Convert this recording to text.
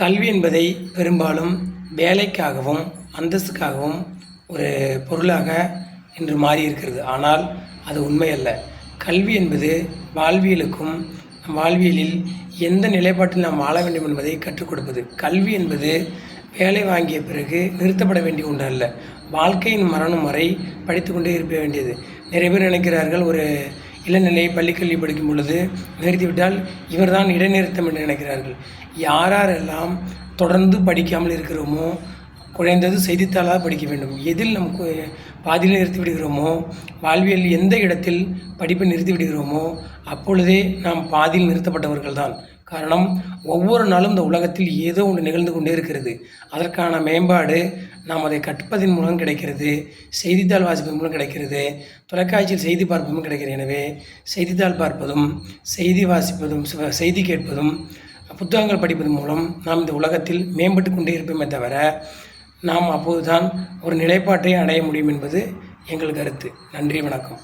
கல்வி என்பதை பெரும்பாலும் வேலைக்காகவும் அந்தஸ்துக்காகவும் ஒரு பொருளாக இன்று மாறி இருக்கிறது ஆனால் அது உண்மை அல்ல கல்வி என்பது வாழ்வியலுக்கும் நம் வாழ்வியலில் எந்த நிலைப்பாட்டில் நாம் வாழ வேண்டும் என்பதை கற்றுக் கொடுப்பது. கல்வி என்பது வேலை வாங்கிய பிறகு நிறுத்தப்பட வேண்டிய ஒன்று அல்ல வாழ்க்கையின் மரணம் வரை படித்து கொண்டே இருக்க வேண்டியது. நிறைய பேர் நினைக்கிறார்கள் ஒரு இளநிலை பள்ளிக்கல்வி படிக்கும் பொழுது நிறுத்திவிட்டால் இவர்தான் இடைநிறுத்தம் என்று நினைக்கிறார்கள். யாரெல்லாம் தொடர்ந்து படிக்காமல் இருக்கிறோமோ குறைந்தது செய்தித்தாளாக படிக்க வேண்டும். எதில் நமக்கு பாதியில் நிறுத்தி விடுகிறோமோ வாழ்வியல் எந்த இடத்தில் படிப்பை நிறுத்தி விடுகிறோமோ அப்பொழுதே நாம் பாதியில் நிறுத்தப்பட்டவர்கள் தான் காரணம் ஒவ்வொரு நாளும் இந்த உலகத்தில் ஏதோ ஒன்று நிகழ்ந்து கொண்டே இருக்கிறது. அதற்கான மேம்பாடு நாம் அதை கற்பதன் மூலம் கிடைக்கிறது செய்தித்தாள் வாசிப்பதன் மூலம் கிடைக்கிறது தொலைக்காட்சியில் செய்தி பார்ப்பதும் கிடைக்கிறது. எனவே செய்தித்தாள் பார்ப்பதும் செய்தி வாசிப்பதும் செய்தி கேட்பதும் புத்தகங்கள் படிப்பதன் மூலம் நாம் இந்த உலகத்தில் மேம்பட்டு கொண்டே இருப்போமே தவிர நாம் அப்போதுதான் ஒரு நிலைப்பாட்டை அடைய முடியும் என்பது எங்கள் கருத்து. நன்றி வணக்கம்.